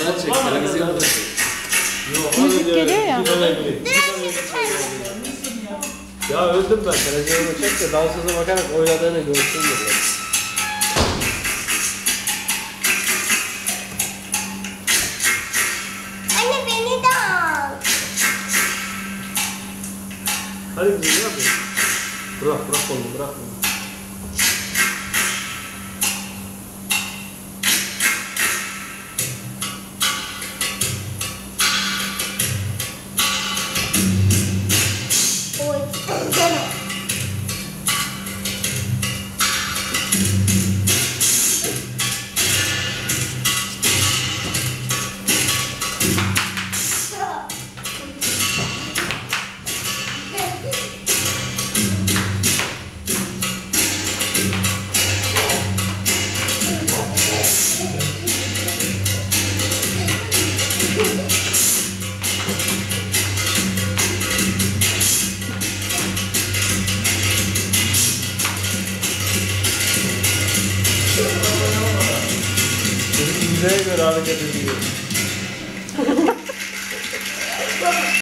Bundan çek. Televizyonda çek. Müzik geliyor ya. Ya öldüm ben. Televizyonda çek de dansöze bakarak oynadığını görsün diye. Anne beni de al. Hadi gidelim ne yapıyorsun? Bırak bırak onu bırak onu. Çocuk bize göre hareket ediyor.